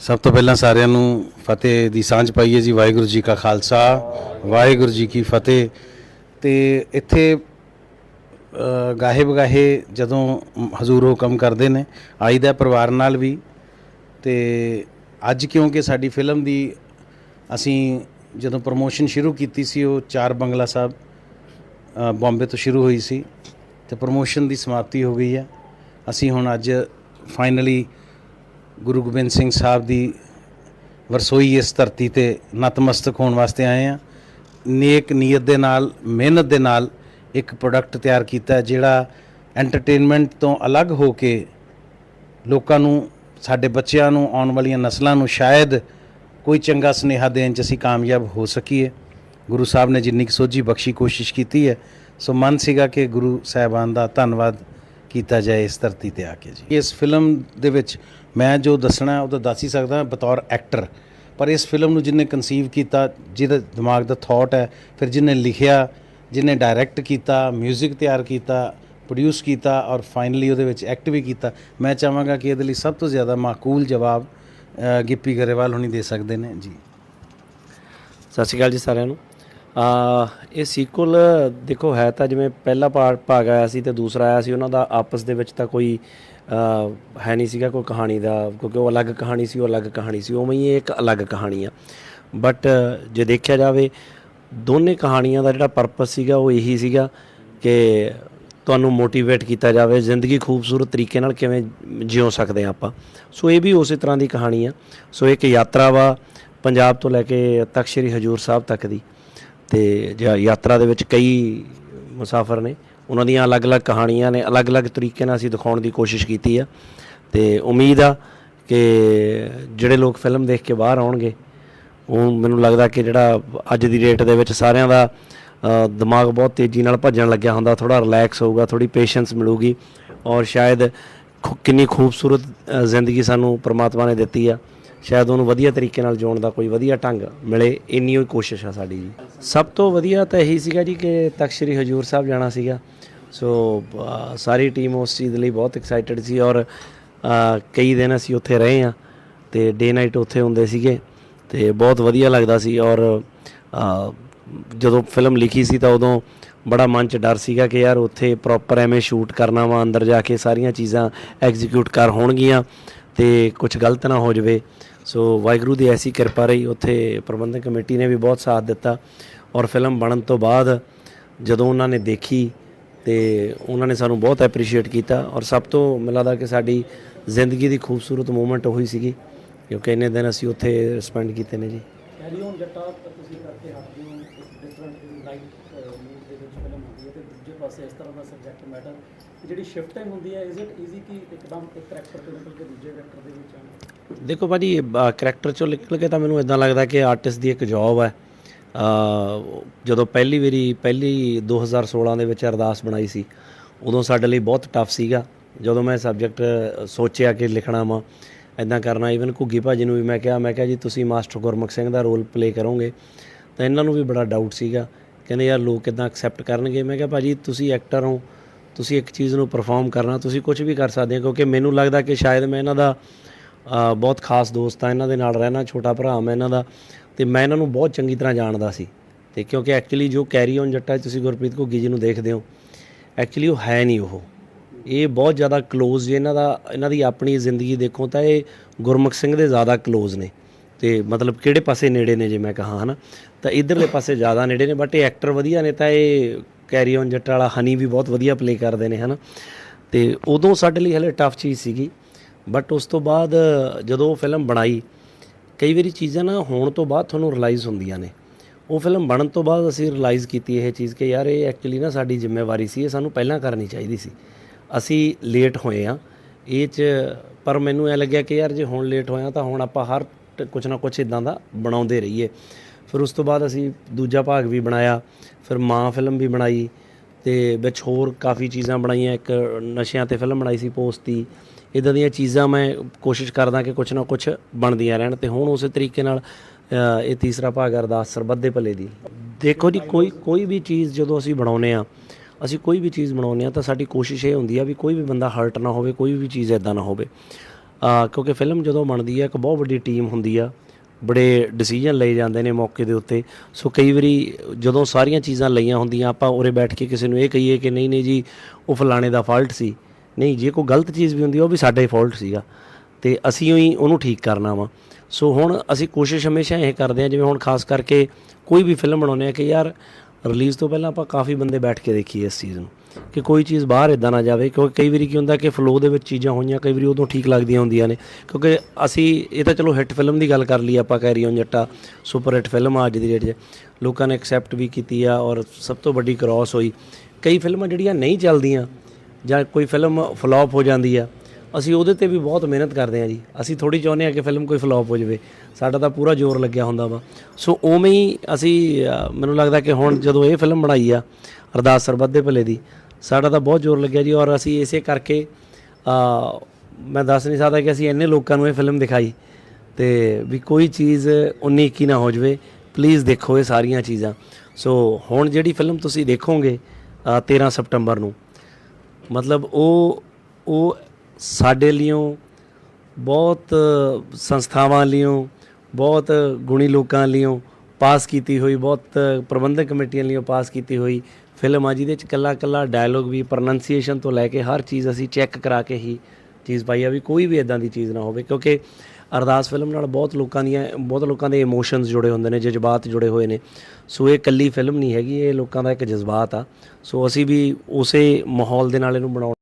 ਸਭ ਤੋਂ ਪਹਿਲਾਂ ਸਾਰਿਆਂ ਨੂੰ ਫਤਿਹ ਦੀ ਸਾਂਝ ਪਾਈਏ ਜੀ ਵਾਹਿਗੁਰੂ ਜੀ ਕਾ ਖਾਲਸਾ ਵਾਹਿਗੁਰੂ ਜੀ ਕੀ ਫਤਿਹ। ਤੇ ਇੱਥੇ ਗਾਹੇ ਬਗਾਹੇ ਜਦੋਂ ਹਜ਼ੂਰ ਹੁਕਮ ਕਰਦੇ ਨੇ ਆਈਦਾ ਪਰਿਵਾਰ ਨਾਲ ਵੀ। ਤੇ ਅੱਜ ਕਿਉਂਕਿ ਸਾਡੀ ਫਿਲਮ ਦੀ ਅਸੀਂ ਜਦੋਂ ਪ੍ਰੋਮੋਸ਼ਨ ਸ਼ੁਰੂ ਕੀਤੀ ਸੀ ਉਹ ਚਾਰ ਬੰਗਲਾ ਸਾਹਿਬ ਅ, ਬੰਬੇ ਤੋਂ ਸ਼ੁਰੂ ਹੋਈ ਸੀ। ਤੇ ਪ੍ਰੋਮੋਸ਼ਨ ਦੀ ਸਮਾਪਤੀ ਹੋ ਗਈ ਹੈ। ਅਸੀਂ ਹੁਣ ਅੱਜ ਫਾਈਨਲੀ ਗੁਰੂ ਗੋਬਿੰਦ ਸਿੰਘ ਸਾਹਿਬ ਦੀ ਵਰਸੋਈ ਇਸ ਧਰਤੀ ਤੇ ਨਤਮਸਤਕ ਹੋਣ ਵਾਸਤੇ ਆਏ ਆ। ਨੇਕ ਨੀਅਤ ਦੇ ਨਾਲ, ਮਿਹਨਤ ਦੇ ਨਾਲ ਇੱਕ ਪ੍ਰੋਡਕਟ ਤਿਆਰ ਕੀਤਾ ਜਿਹੜਾ ਐਂਟਰਟੇਨਮੈਂਟ ਤੋਂ ਅਲੱਗ ਹੋ ਕੇ ਲੋਕਾਂ ਨੂੰ, ਸਾਡੇ ਬੱਚਿਆਂ ਨੂੰ, ਆਉਣ ਵਾਲੀਆਂ ਨਸਲਾਂ ਨੂੰ ਸ਼ਾਇਦ ਕੋਈ ਚੰਗਾ ਸੁਨੇਹਾ ਦੇਣ 'ਚ ਅਸੀਂ ਕਾਮਯਾਬ ਹੋ ਸਕੀਏ। ਗੁਰੂ ਸਾਹਿਬ ਨੇ ਜਿੰਨੀ ਕੁ ਸੋਝੀ ਬਖਸ਼ੀ ਕੋਸ਼ਿਸ਼ ਕੀਤੀ ਹੈ, ਸੋ ਮਨ ਸੀਗਾ ਕਿ ਗੁਰੂ ਸਾਹਿਬਾਨ ਦਾ ਧੰਨਵਾਦ ਕੀਤਾ ਜਾਏ ਇਸ ਧਰਤੀ ਤੇ ਆ ਕੇ ਜੀ। ਇਸ ਫਿਲਮ ਦੇ ਵਿੱਚ ਮੈਂ ਜੋ ਦੱਸਣਾ ਉਹ ਤਾਂ ਦੱਸ ਹੀ ਸਕਦਾ ਬਤੌਰ ਐਕਟਰ ਪਰ ਇਸ ਫਿਲਮ ਨੂੰ ਜਿਹਨੇ ਕਨਸੀਵ ਕੀਤਾ, ਜਿਹਦੇ ਦਿਮਾਗ ਦਾ ਥਾਟ ਹੈ, ਫਿਰ ਜਿਹਨੇ ਲਿਖਿਆ ਜਿਹਨੇ ਡਾਇਰੈਕਟ ਕੀਤਾ 뮤직 ਤਿਆਰ ਕੀਤਾ ਪ੍ਰੋਡਿਊਸ ਕੀਤਾ ਔਰ ਫਾਈਨਲੀ ਉਹਦੇ ਵਿੱਚ ਐਕਟ ਵੀ ਕੀਤਾ, ਮੈਂ ਚਾਹਾਂਗਾ ਕਿ ਇਹਦੇ ਲਈ ਸਭ ਤੋਂ ਜ਼ਿਆਦਾ ਮਾਕੂਲ ਜਵਾਬ ਗਿੱਪੀ ਗਰੇਵਾਲ ਹੁਣੀ ਦੇ ਸਕਦੇ ਨੇ। ਜੀ। ਸਤਿ ਸ਼੍ਰੀ ਅਕਾਲ ਜੀ ਸਾਰਿਆਂ ਨੂੰ। ਆ, ਇਹ ਸੀਕੁਅਲ ਦੇਖੋ, ਹੈ ਤਾਂ ਜਿਵੇਂ ਪਹਿਲਾ ਪਾਰਟ ਭਾਗ ਆਇਆ ਸੀ ਤੇ ਦੂਸਰਾ ਆਇਆ ਸੀ, ਉਹਨਾਂ ਦਾ ਆਪਸ ਦੇ ਵਿੱਚ ਤਾਂ ਕੋਈ ਹੈ ਨਹੀਂ ਸੀਗਾ ਕੋਈ ਕਹਾਣੀ ਦਾ, ਕਿਉਂਕਿ ਉਹ ਅਲੱਗ ਕਹਾਣੀ ਸੀ, ਉਹ ਅਲੱਗ ਕਹਾਣੀ ਸੀ, ਉਵੇਂ ਹੀ ਇਹ ਇੱਕ ਅਲੱਗ ਕਹਾਣੀ ਆ ਬਟ ਜੇ ਦੇਖਿਆ ਜਾਵੇ, ਦੋਨੇ ਕਹਾਣੀਆਂ ਦਾ ਜਿਹੜਾ ਪਰਪਸ ਸੀਗਾ, ਉਹ ਇਹੀ ਸੀਗਾ ਕਿ ਤੁਹਾਨੂੰ ਮੋਟੀਵੇਟ ਕੀਤਾ ਜਾਵੇ, ਜ਼ਿੰਦਗੀ ਖੂਬਸੂਰਤ ਤਰੀਕੇ ਨਾਲ ਕਿਵੇਂ ਜਿਉ ਸਕਦੇ ਆ ਆਪਾਂ। ਸੋ ਇਹ ਵੀ ਉਸੇ ਤਰ੍ਹਾਂ ਦੀ ਕਹਾਣੀ ਆ। ਸੋ ਇੱਕ ਯਾਤਰਾ ਵਾ ਪੰਜਾਬ ਤੋਂ ਲੈ ਕੇ ਤਖਤ ਸ੍ਰੀ ਹਜੂਰ ਸਾਹਿਬ ਤੱਕ ਦੀ। ਤੇ ਜਾਂ ਯਾਤਰਾ ਦੇ ਵਿੱਚ ਕਈ ਮੁਸਾਫਰ ਨੇ, ਉਹਨਾਂ ਦੀਆਂ ਅਲੱਗ-ਅਲੱਗ ਕਹਾਣੀਆਂ ਨੇ, ਅਲੱਗ-ਅਲੱਗ ਤਰੀਕੇ ਨਾਲ ਅਸੀਂ ਦਿਖਾਉਣ ਦੀ ਕੋਸ਼ਿਸ਼ ਕੀਤੀ ਆ। ਤੇ ਉਮੀਦ ਆ ਕਿ ਜਿਹੜੇ ਲੋਕ ਫਿਲਮ ਦੇਖ ਕੇ ਬਾਹਰ ਆਉਣਗੇ, ਉਹ ਮੈਨੂੰ ਲੱਗਦਾ ਕਿ ਜਿਹੜਾ ਅੱਜ ਦੀ ਡੇਟ ਦੇ ਵਿੱਚ ਸਾਰਿਆਂ ਦਾ ਦਿਮਾਗ ਬਹੁਤ ਤੇਜ਼ੀ ਨਾਲ ਭੱਜਣ ਲੱਗਿਆ ਹੁੰਦਾ ਥੋੜਾ ਰਿਲੈਕਸ ਹੋਊਗਾ ਥੋੜੀ ਪੇਸ਼ੈਂਸ ਮਿਲੂਗੀ। ਔਰ ਸ਼ਾਇਦ ਖੂ- ਕਿੰਨੀ ਖੂਬਸੂਰਤ ਜ਼ਿੰਦਗੀ ਸਾਨੂੰ ਪ੍ਰਮਾਤਮਾ ਨੇ ਦਿੱਤੀ ਆ। ਸ਼ਾਇਦ ਉਹਨੂੰ ਵਧੀਆ ਤਰੀਕੇ ਨਾਲ ਜਿਉਣ ਦਾ ਕੋਈ ਵਧੀਆ ਢੰਗ ਮਿਲੇ, ਇੰਨੀ ਹੀ ਕੋਸ਼ਿਸ਼ ਆ ਸਾਡੀ ਜੀ। ਸਭ ਤੋਂ ਵਧੀਆ ਤਾਂ ਇਹੀ ਸੀਗਾ ਜੀ ਕਿ ਤਖਤ ਸ੍ਰੀ ਹਜੂਰ ਸਾਹਿਬ ਜਾਣਾ ਸੀਗਾ। ਸੋ ਸਾਰੀ ਟੀਮ ਉਸ ਚੀਜ਼ ਲਈ ਬਹੁਤ ਐਕਸਾਈਟਡ ਸੀ ਔਰ ਕਈ ਦਿਨ ਅਸੀਂ ਉੱਥੇ ਰਹੇ ਆ ਤੇ ਡੇ ਨਾਈਟ ਉੱਥੇ ਹੁੰਦੇ ਸੀਗੇ ਤੇ ਬਹੁਤ ਵਧੀਆ ਲੱਗਦਾ ਸੀ ਔਰ ਜਦੋਂ ਫਿਲਮ ਲਿਖੀ ਸੀ ਤਾਂ ਉਦੋਂ ਬੜਾ ਮਨ ਚ ਡਰ ਸੀਗਾ ਕਿ ਯਾਰ ਉੱਥੇ ਪ੍ਰੋਪਰ ਐਵੇਂ ਸ਼ੂਟ ਕਰਨਾ ਵਾ, ਅੰਦਰ ਜਾ ਕੇ ਸਾਰੀਆਂ ਚੀਜ਼ਾਂ ਐਗਜ਼ੀਕਿਊਟ ਕਰ ਹੋਣਗੀਆਂ। ਤੇ ਕੁਝ ਗਲਤ ਨਾ ਹੋ ਜਾਵੇ। ਸੋ ਵਾਹਿਗੁਰੂ ਦੀ ਐਸੀ ਕਿਰਪਾ ਰਹੀ। ਉੱਥੇ ਪ੍ਰਬੰਧਕ ਕਮੇਟੀ ਨੇ ਵੀ ਬਹੁਤ ਸਾਥ ਦਿੱਤਾ ਔਰ ਫਿਲਮ ਬਣਨ ਤੋਂ ਬਾਅਦ ਜਦੋਂ ਉਹਨਾਂ ਨੇ ਦੇਖੀ ਤੇ ਉਹਨਾਂ ਨੇ ਸਾਨੂੰ ਬਹੁਤ ਐਪਰੀਸ਼ੀਏਟ ਕੀਤਾ ਔਰ ਸਭ ਤੋਂ ਮੈਨੂੰ ਲੱਗਦਾ ਕਿ ਸਾਡੀ ਜ਼ਿੰਦਗੀ ਦੀ ਖੂਬਸੂਰਤ ਮੂਮੈਂਟ ਉਹੀ ਸੀਗੀ, ਕਿਉਂਕਿ ਇੰਨੇ ਦਿਨ ਅਸੀਂ ਉੱਥੇ ਸਪੈਂਡ ਕੀਤੇ ਨੇ ਜੀ। ਕੈਰੀ ਜੱਟਾ, ਤੁਸੀਂ ਕਰਕੇ ਹਟਦੇ ਹੋ ਡਿਫਰੈਂਟ ਲਾਈਟ ਦੇ ਵਿੱਚ ਫਿਲਮ ਹੈ ਤੇ ਦੂਜੇ ਪਾਸੇ ਇਸ ਤਰ੍ਹਾਂ ਦਾ ਸਬਜੈਕਟ ਮੈਟਰ ਜਿਹੜੀ ਸ਼ਿਫਟਿੰਗ ਹੁੰਦੀ ਹੈ ਇਜ਼ ਇਟ ਈਜ਼ੀ ਕਿ ਇੱਕਦਮ ਇੱਕ ਕਰੈਕਟਰ ਤੋਂ ਨਿਕਲ ਕੇ ਦੂਜੇ ਕਰੈਕਟਰ ਦੇ ਵਿੱਚ ਆਉਣਾ ਦੇਖੋ ਭਾਜੀ ਕਰੈਕਟਰ ਚੋਂ ਨਿਕਲ ਕੇ ਤਾਂ ਮੈਨੂੰ ਇਦਾਂ ਲੱਗਦਾ ਕਿ ਆਰਟਿਸਟ ਦੀ ਇੱਕ ਜੌਬ ਹੈ। ਜਦੋਂ ਪਹਿਲੀ ਵਾਰੀ, ਪਹਿਲੀ 2016 ਦੇ ਵਿੱਚ ਅਰਦਾਸ ਬਣਾਈ ਸੀ, ਉਦੋਂ ਸਾਡੇ ਲਈ ਬਹੁਤ ਟਫ ਸੀਗਾ। ਜਦੋਂ ਮੈਂ ਸਬਜੈਕਟ ਸੋਚਿਆ ਕਿ ਲਿਖਣਾ ਵਾ ਇਦਾਂ ਕਰਨਾ ਇਵਨ ਘੁੱਗੀ ਭਾਜੀ ਨੂੰ ਵੀ ਮੈਂ ਕਿਹਾ ਮੈਂ ਕਿਹਾ ਜੀ, ਤੁਸੀਂ ਮਾਸਟਰ ਗੁਰਮੁਖ ਸਿੰਘ ਦਾ ਰੋਲ ਪਲੇ ਕਰੋਗੇ, ਤਾਂ ਇਹਨਾਂ ਨੂੰ ਵੀ ਬੜਾ ਡਾਊਟ ਸੀਗਾ। ਕਹਿੰਦੇ ਯਾਰ ਲੋਕ ਕਿਦਾਂ ਐਕਸੈਪਟ ਕਰਨਗੇ? ਮੈਂ ਕਿਹਾ, ਭਾਜੀ, ਤੁਸੀਂ ਐਕਟਰ ਹੋ, ਤੁਸੀਂ ਇੱਕ ਚੀਜ਼ ਨੂੰ ਪਰਫਾਰਮ ਕਰਨਾ, ਤੁਸੀਂ ਕੁਝ ਵੀ ਕਰ ਸਕਦੇ ਹੋ, ਕਿਉਂਕਿ ਮੈਨੂੰ ਲੱਗਦਾ ਕਿ ਸ਼ਾਇਦ ਮੈਂ ਇਹਨਾਂ ਦਾ ਬਹੁਤ ਖਾਸ ਦੋਸਤ ਆ ਇਹਨਾਂ ਦੇ ਨਾਲ ਰਹਿਣਾ ਛੋਟਾ ਭਰਾ ਮੈਂ ਇਹਨਾਂ ਦਾ, ਤੇ ਮੈਂ ਇਹਨਾਂ ਨੂੰ ਬਹੁਤ ਚੰਗੀ ਤਰ੍ਹਾਂ ਜਾਣਦਾ ਸੀ। ਤੇ ਕਿਉਂਕਿ ਐਕਚੁਅਲੀ ਜੋ ਕੈਰੀ ਔਨ ਜੱਟਾ ਤੁਸੀਂ ਗੁਰਪ੍ਰੀਤ ਘੁੱਗੀ ਜੀ ਨੂੰ ਦੇਖਦੇ ਹੋ ਐਕਚੁਅਲੀ ਉਹ ਹੈ ਨਹੀਂ ਉਹ। ਇਹ ਬਹੁਤ ਜ਼ਿਆਦਾ ক্লোਜ਼ ਇਹਨਾਂ ਦਾ, ਇਹਨਾਂ ਦੀ ਆਪਣੀ ਜ਼ਿੰਦਗੀ ਦੇਖੋ ਤਾਂ ਇਹ ਗੁਰਮੁਖ ਸਿੰਘ ਦੇ ਜ਼ਿਆਦਾ ক্লোਜ਼ ਨੇ। ਤੇ ਮਤਲਬ ਕਿਹੜੇ ਪਾਸੇ ਨੇੜੇ ਨੇ ਜੇ ਮੈਂ ਕਹਾਂ, ਹਨਾ? ਤਾਂ ਇਧਰਲੇ ਪਾਸੇ ਜ਼ਿਆਦਾ ਨੇੜੇ ਨੇ ਬਟ ਇਹ ਐਕਟਰ ਵਧੀਆ ਨੇ ਤਾਂ ਇਹ ਕੈਰੀ ਔਨ ਜੱਟ ਵਾਲਾ ਹਨੀ ਵੀ ਬਹੁਤ ਵਧੀਆ ਪਲੇ ਕਰਦੇ ਨੇ, ਹਨਾ? ਤੇ ਉਦੋਂ ਸਾਡੇ ਲਈ ਹਲੇ ਟਫ ਚੀਜ਼ ਸੀਗੀ ਬਟ ਉਸ ਤੋਂ ਬਾਅਦ ਜਦੋਂ ਉਹ ਫਿਲਮ ਬਣਾਈ, ਕਈ ਵਾਰੀ ਚੀਜ਼ਾਂ ਨਾ ਹੋਣ ਤੋਂ ਬਾਅਦ ਤੁਹਾਨੂੰ ਰਿਅਲਾਈਜ਼ ਹੁੰਦੀਆਂ ਨੇ। ਉਹ ਫਿਲਮ ਬਣਨ ਤੋਂ ਬਾਅਦ ਅਸੀਂ ਰਿਅਲਾਈਜ਼ ਕੀਤੀ ਇਹ ਚੀਜ਼ ਕਿ ਯਾਰ ਇਹ ਐਕਚੁਅਲੀ ਨਾ ਸਾਡੀ ਜ਼ਿੰਮੇਵਾਰੀ ਸੀ, ਇਹ ਸਾਨੂੰ ਪਹਿਲਾਂ ਕਰਨੀ ਚਾਹੀਦੀ ਸੀ। ਅਸੀਂ ਲੇਟ ਹੋਏ ਆ ਇਹ ਚ ਪਰ ਮੈਨੂੰ ਐ ਲੱਗਿਆ ਕਿ ਯਾਰ ਜੇ ਹੁਣ ਲੇਟ ਹੋਇਆ ਤਾਂ ਹੁਣ ਆਪਾਂ ਹਰ ਟ- ਕੁਛ ਨਾ ਕੁਛ ਇਦਾਂ ਦਾ ਬਣਾਉਂਦੇ ਰਹੀਏ। ਫਿਰ ਉਸ ਤੋਂ ਬਾਅਦ ਅਸੀਂ ਦੂਜਾ ਭਾਗ ਵੀ ਬਣਾਇਆ, ਫਿਰ ਮਾਂ ਫਿਲਮ ਵੀ ਬਣਾਈ ਤੇ ਵਿੱਚ ਹੋਰ ਕਾਫੀ ਚੀਜ਼ਾਂ ਬਣਾਈਆਂ। ਇੱਕ ਨਸ਼ਿਆਂ ਤੇ ਫਿਲਮ ਬਣਾਈ ਸੀ ਪੋਸਤੀ ਇਦਾਂ ਦੀਆਂ ਚੀਜ਼ਾਂ ਮੈਂ ਕੋਸ਼ਿਸ਼ ਕਰਦਾ ਕਿ ਕੁਛ ਨਾ ਕੁਛ ਬਣਦੀਆਂ ਰਹਿਣ ਤੇ ਹੁਣ ਉਸੇ ਤਰੀਕੇ ਨਾਲ ਇਹ ਤੀਸਰਾ ਭਾਗ ਅਰਦਾਸ ਸਰਬੱਤ ਦੇ ਭਲੇ ਦੀ। ਦੇਖੋ ਜੀ, ਕੋਈ ਕੋਈ ਵੀ ਚੀਜ਼ ਜਦੋਂ ਅਸੀਂ ਬਣਾਉਨੇ ਆ ਅਸੀਂ ਕੋਈ ਵੀ ਚੀਜ਼ ਬਣਾਉਂਦੇ ਆ ਤਾਂ ਸਾਡੀ ਕੋਸ਼ਿਸ਼ ਇਹ ਹੁੰਦੀ ਆ ਵੀ ਕੋਈ ਵੀ ਬੰਦਾ ਹਰਟ ਨਾ ਹੋਵੇ, ਕੋਈ ਵੀ ਚੀਜ਼ ਇਦਾਂ ਨਾ ਹੋਵੇ। ਕਿਉਂਕਿ ਫਿਲਮ ਜਦੋਂ ਬਣਦੀ ਹੈ ਇੱਕ ਬਹੁਤ ਵੱਡੀ ਟੀਮ ਹੁੰਦੀ ਆ, ਬੜੇ ਡਿਸੀਜਨ ਲਏ ਜਾਂਦੇ ਨੇ ਮੌਕੇ ਦੇ ਉੱਤੇ। ਸੋ ਕਈ ਵਾਰੀ ਜਦੋਂ ਸਾਰੀਆਂ ਚੀਜ਼ਾਂ ਲਈਆਂ ਹੁੰਦੀਆਂ, ਆਪਾਂ ਉਰੇ ਬੈਠ ਕੇ ਕਿਸੇ ਨੂੰ ਇਹ ਕਹੀਏ ਕਿ ਨਹੀਂ ਨਹੀਂ ਜੀ, ਉਹ ਫਲਾਣੇ ਦਾ ਫਾਲਟ ਸੀ। ਨਹੀਂ, ਜੇ ਕੋਈ ਗਲਤ ਚੀਜ਼ ਵੀ ਹੁੰਦੀ, ਉਹ ਵੀ ਸਾਡਾ ਹੀ ਫਾਲਟ ਸੀਗਾ। ਤੇ ਅਸੀਂ ਹੀ ਉਹਨੂੰ ਠੀਕ ਕਰਨਾ ਵਾ। ਸੋ ਹੁਣ ਅਸੀਂ ਕੋਸ਼ਿਸ਼ ਹਮੇਸ਼ਾ ਇਹ ਕਰਦੇ ਹਾਂ ਜਿਵੇਂ ਹੁਣ ਖਾਸ ਕਰਕੇ ਕੋਈ ਵੀ ਫਿਲਮ ਬਣਾਉਂਦੇ ਆ ਕਿ ਯਾਰ ਰਿਲੀਜ਼ ਤੋਂ ਪਹਿਲਾਂ ਆਪਾਂ ਕਾਫੀ ਬੰਦੇ ਬੈਠ ਕੇ ਦੇਖੀਏ ਇਸ ਚੀਜ਼ ਨੂੰ। ਕਿ ਕੋਈ ਚੀਜ਼ ਬਾਹਰ ਇਦਾਂ ਨਾ ਜਾਵੇ, ਕਿਉਂਕਿ ਕਈ ਵਾਰੀ ਕੀ ਹੁੰਦਾ ਕਿ ਫਲੋ ਦੇ ਵਿੱਚ ਚੀਜ਼ਾਂ ਹੋਈਆਂ, ਕਈ ਵਾਰੀ ਉਦੋਂ ਠੀਕ ਲੱਗਦੀਆਂ ਹੁੰਦੀਆਂ ਨੇ। ਕਿਉਂਕਿ ਅਸੀਂ, ਇਹ ਤਾਂ ਚਲੋ ਹਿੱਟ ਫਿਲਮ ਦੀ ਗੱਲ ਕਰ ਲਈ, ਆਪਾਂ Carry On Jatta super hit film ਆ ਅੱਜ ਦੀ ਡੇਟ 'ਚ। ਲੋਕਾਂ ਨੇ ਐਕਸੈਪਟ ਵੀ ਕੀਤੀ ਆ ਔਰ ਸਭ ਤੋਂ ਵੱਡੀ ਕ੍ਰਾਸ ਹੋਈ। ਕਈ ਫਿਲਮਾਂ ਜਿਹੜੀਆਂ ਨਹੀਂ ਚੱਲਦੀਆਂ, ਜਾਂ ਕੋਈ ਫਿਲਮ ਫਲॉप ਹੋ ਜਾਂਦੀ ਆ, ਅਸੀਂ ਉਹਦੇ ਤੇ ਵੀ ਬਹੁਤ ਮਿਹਨਤ ਕਰਦੇ ਹਾਂ ਜੀ। ਅਸੀਂ ਥੋੜੀ ਚਾਹੁੰਦੇ ਹਾਂ ਕਿ ਫਿਲਮ ਕੋਈ ਫਲॉप ਹੋ ਜਾਵੇ। ਸਾਡਾ ਤਾਂ ਪੂਰਾ ਜ਼ੋਰ ਲੱਗਿਆ ਹੁੰਦਾ ਵਾ। ਸੋ ਉਵੇਂ ਹੀ ਅਸੀਂ ਮੈਨੂੰ ਲੱਗਦਾ ਕਿ ਹੁਣ ਜਦੋਂ ਇਹ ਫਿਲਮ ਬਣਾਈ ਆ, ਅਰਦਾਸ ਸਰਬੱਤ ਦੇ ਭਲੇ ਦੀ ਸਾਡਾ ਤਾਂ ਬਹੁਤ ਜ਼ੋਰ ਲੱਗਿਆ ਜੀ ਔਰ ਅਸੀਂ ਇਸੇ ਕਰਕੇ ਮੈਂ ਦੱਸ ਨਹੀਂ ਸਕਦਾ ਕਿ ਅਸੀਂ ਇੰਨੇ ਲੋਕਾਂ ਨੂੰ ਇਹ ਫਿਲਮ ਦਿਖਾਈ ਤੇ ਵੀ ਕੋਈ ਚੀਜ਼ 19 21 ਨਾ ਹੋ ਜਾਵੇ। ਪਲੀਜ਼ ਦੇਖੋ ਇਹ ਸਾਰੀਆਂ ਚੀਜ਼ਾਂ। ਸੋ ਹੁਣ ਜਿਹੜੀ ਫਿਲਮ ਤੁਸੀਂ ਦੇਖੋਗੇ ਅ, 13 ਸਤੰਬਰ ਨੂੰ ਮਤਲਬ ਉਹ ਉਹ ਸਾਡੇ ਲਿਓ ਬਹੁਤ ਸੰਸਥਾਵਾਂ ਲਿਓ ਬਹੁਤ ਗੁਣੀ ਲੋਕਾਂ ਲਿਓ ਪਾਸ ਕੀਤੀ ਹੋਈ ਬਹੁਤ ਪ੍ਰਬੰਧਕ ਕਮੇਟੀਆਂ ਲਿਓ ਪਾਸ ਕੀਤੀ ਹੋਈ ਫਿਲਮ ਆ, ਜਿਹਦੇ ਚ ਕੱਲਾ ਕੱਲਾ ਡਾਇਲੋਗ ਵੀ ਪ੍ਰੋਨੰਸੀਏਸ਼ਨ ਤੋਂ ਲੈ ਕੇ ਹਰ ਚੀਜ਼ ਅਸੀਂ ਚੈੱਕ ਕਰਾ ਕੇ ਹੀ ਚੀਜ਼ ਪਾਈ ਆ ਵੀ ਕੋਈ ਵੀ ਇਦਾਂ ਦੀ ਚੀਜ਼ ਨਾ ਹੋਵੇ, ਕਿਉਂਕਿ ਅਰਦਾਸ ਫਿਲਮ ਨਾਲ ਬਹੁਤ ਲੋਕਾਂ ਦੀਆਂ, ਬਹੁਤ ਲੋਕਾਂ ਦੇ ਇਮੋਸ਼ਨਸ ਜੁੜੇ ਹੁੰਦੇ ਨੇ, ਜਜ਼ਬਾਤ ਜੁੜੇ ਹੋਏ ਨੇ। ਸੋ ਇਹ ਕੱਲੀ ਫਿਲਮ ਨਹੀਂ ਹੈਗੀ, ਇਹ ਲੋਕਾਂ ਦਾ ਇੱਕ ਜਜ਼ਬਾਤ ਆ। ਸੋ ਅਸੀਂ ਵੀ ਉਸੇ ਮਾਹੌਲ ਦੇ ਨਾਲ ਇਹਨੂੰ ਬਣਾਉਣ